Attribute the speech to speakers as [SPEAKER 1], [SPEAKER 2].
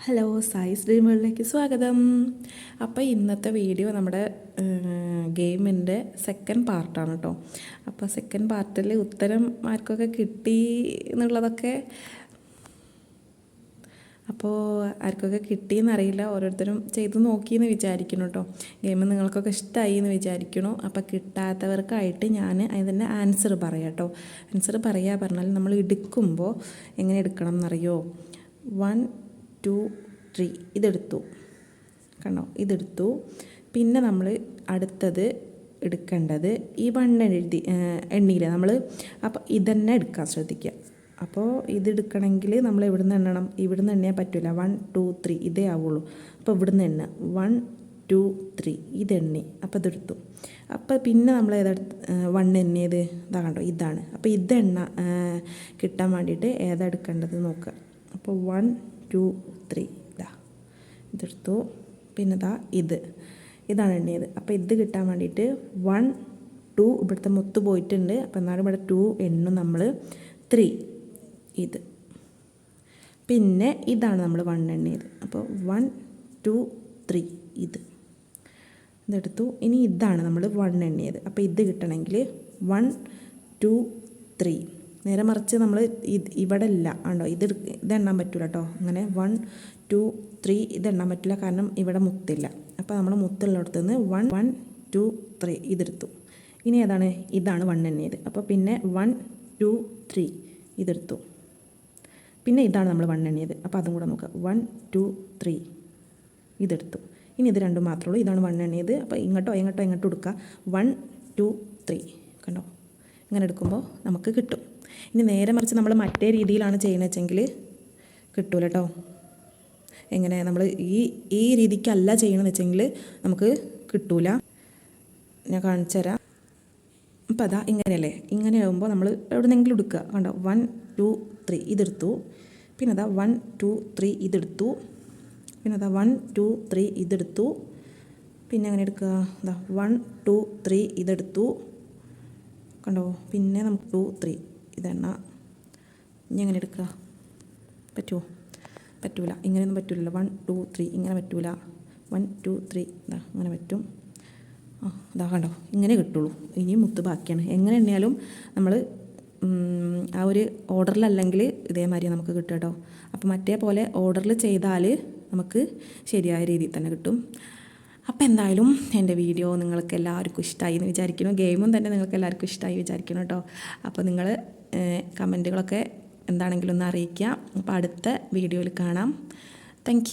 [SPEAKER 1] Hello സായിസ് ഡ്രീമുകളിലേക്ക് സ്വാഗതം. അപ്പോൾ ഇന്നത്തെ വീഡിയോ നമ്മുടെ ഗെയിമിന്റെ സെക്കൻഡ് പാർട്ടാണ് കേട്ടോ അപ്പോൾ സെക്കൻഡ് പാർട്ടിൽ ഉത്തരം ആർക്കൊക്കെ കിട്ടി എന്നുള്ളതൊക്കെ അപ്പോൾ ആർക്കൊക്കെ കിട്ടി കിട്ടിയെന്നറിയില്ല ഓരോരുത്തരും ചെയ്ത് നോക്കിയെന്ന് വിചാരിക്കണം കേട്ടോ ഗെയിം നിങ്ങൾക്കൊക്കെ ഇഷ്ടമായി എന്ന് വിചാരിക്കണോ അപ്പോൾ കിട്ടാത്തവർക്കായിട്ട് ഞാൻ അതിന്റെ ആൻസർ പറയാം കേട്ടോ ആൻസർ പറയാ പറഞ്ഞാൽ നമ്മൾ എടുക്കുമ്പോൾ എങ്ങനെ എടുക്കണം എന്നറിയോ? വൺ ടു ത്രീ ഇതെടുത്തു. കണ്ടോ? ഇതെടുത്തു. പിന്നെ നമ്മൾ അടുത്തത് എടുക്കേണ്ടത് ഈ വണ്ണ എഴുതി എണ്ണിയില്ല നമ്മൾ അപ്പോൾ ഇതന്നെ എടുക്കാൻ ശ്രദ്ധിക്കുക അപ്പോൾ ഇതെടുക്കണമെങ്കിൽ നമ്മൾ നമ്മൾ ഇവിടുന്ന് എണ്ണണം? ഇവിടുന്ന് എണ്ണിയാൽ പറ്റില്ല വൺ ടു ത്രീ ഇതേ ആവുള്ളൂ. അപ്പോൾ ഇവിടുന്ന് എണ്ണ. വൺ ടു ത്രീ ഇതെണ്ണി അപ്പോൾ ഇതെടുത്തു. അപ്പോൾ പിന്നെ നമ്മൾ ഏതാ വൺ എണ്ണിയത്? ഇതാ കണ്ടോ? ഇതാണ്. അപ്പോൾ ഇതെണ്ണ കിട്ടാൻ വേണ്ടിയിട്ട് ഏതാ എടുക്കേണ്ടത് നോക്കുക അപ്പോൾ വൺ ടു ത്രീ ഇതാ ഇതെടുത്തു. പിന്നെ ഇതാ ഇത്. ഇതാണ് എണ്ണിയത്. അപ്പോൾ ഇത് കിട്ടാൻ വേണ്ടിയിട്ട് വൺ ടു ഇവിടുത്തെ മൊത്ത് പോയിട്ടുണ്ട്. അപ്പോൾ എന്നാലും ഇവിടെ ടു എണ്ണും നമ്മൾ ത്രീ ഇത്. പിന്നെ ഇതാണ് നമ്മൾ വൺ എണ്ണിയത്. അപ്പോൾ വൺ ടു ത്രീ ഇത്. ഇതെടുത്തു. ഇനി ഇതാണ് നമ്മൾ വൺ എണ്ണിയത്. അപ്പോൾ ഇത് കിട്ടണമെങ്കിൽ വൺ ടു ത്രീ നേരെ മറിച്ച് നമ്മൾ ഇവിടെ ഇല്ല ആണ്ടോ ഇത് ഇതെണ്ണാൻ പറ്റില്ല കേട്ടോ അങ്ങനെ വൺ ടു ത്രീ ഇതെണ്ണാൻ പറ്റില്ല കാരണം ഇവിടെ മുത്തില്ല. അപ്പോൾ നമ്മൾ മുത്തുള്ളിടത്ത് നിന്ന് വൺ വൺ ടു ത്രീ ഇതെടുത്തു. ഇനി ഏതാണ്? ഇതാണ് വൺ എണ്ണിയത്. അപ്പോൾ പിന്നെ വൺ ടു ത്രീ ഇതെടുത്തു. പിന്നെ ഇതാണ് നമ്മൾ വൺ എണ്ണിയത്. അപ്പോൾ അതും കൂടെ നോക്കുക വൺ ടു ത്രീ ഇതെടുത്തു. ഇനി ഇത് രണ്ടും മാത്രമേ ഉള്ളൂ ഇതാണ് വൺ എണ്ണിയത്. അപ്പോൾ ഇങ്ങോട്ടോ എങ്ങോട്ടോ എങ്ങോട്ടോ എടുക്കുക വൺ ടു ത്രീ കണ്ടോ? ഇങ്ങനെ എടുക്കുമ്പോൾ നമുക്ക് കിട്ടും. ഇനി നേരെ മറിച്ച് നമ്മൾ മറ്റേ രീതിയിലാണ് ചെയ്യുന്നത് വെച്ചെങ്കിൽ കിട്ടൂല കേട്ടോ എങ്ങനെ? നമ്മൾ ഈ ഈ രീതിക്കല്ല ചെയ്യണമെന്ന് വെച്ചെങ്കിൽ നമുക്ക് കിട്ടൂല. ഞാൻ കാണിച്ചു തരാം. അപ്പം അതാ ഇങ്ങനെയല്ലേ? ഇങ്ങനെ ആകുമ്പോൾ നമ്മൾ എവിടെന്നെങ്കിലും എടുക്കുക കണ്ടോ? വൺ ടു ത്രീ ഇതെടുത്തു. പിന്നെ അതാ വൺ ടു ത്രീ ഇതെടുത്തു. പിന്നെ അതാ വൺ ടു ത്രീ ഇതെടുത്തു. പിന്നെ അങ്ങനെ എടുക്കുക അതാ വൺ ടു ത്രീ ഇതെടുത്തു. കണ്ടോ? പിന്നെ നമുക്ക് ടു ത്രീ ഇതെണ്ണ. ഇനി എങ്ങനെ എടുക്കുക? പറ്റുമോ പറ്റൂല. ഇങ്ങനെയൊന്നും പറ്റൂലല്ലോ. വൺ ടു ത്രീ ഇങ്ങനെ പറ്റൂല. വൺ ടു ത്രീ ഇതാ അങ്ങനെ പറ്റും. ആ ഇതാ കണ്ടോ? ഇങ്ങനെ കിട്ടുള്ളൂ. ഇനിയും മുത്ത് ബാക്കിയാണ്. എങ്ങനെ എണ്ണിയാലും നമ്മൾ ആ ഒരു ഓർഡറിലല്ലെങ്കിൽ ഇതേമാതിരി നമുക്ക് കിട്ടും കേട്ടോ. അപ്പോൾ മറ്റേ പോലെ ഓർഡറിൽ ചെയ്താൽ നമുക്ക് ശരിയായ രീതിയിൽ തന്നെ കിട്ടും. അപ്പോൾ എന്തായാലും എന്റെ വീഡിയോ നിങ്ങൾക്ക് എല്ലാവർക്കും ഇഷ്ടമായി എന്ന് വിചാരിക്കുന്നു. ഗെയിമും തന്നെ നിങ്ങൾക്ക് എല്ലാവർക്കും ഇഷ്ടമായി വിചാരിക്കുന്നു കേട്ടോ. അപ്പോൾ നിങ്ങൾ കമന്റുകളൊക്കെ എന്താണെങ്കിലും ഒന്ന് അറിയിക്കുക. അപ്പോൾ അടുത്ത വീഡിയോയിൽ കാണാം. താങ്ക്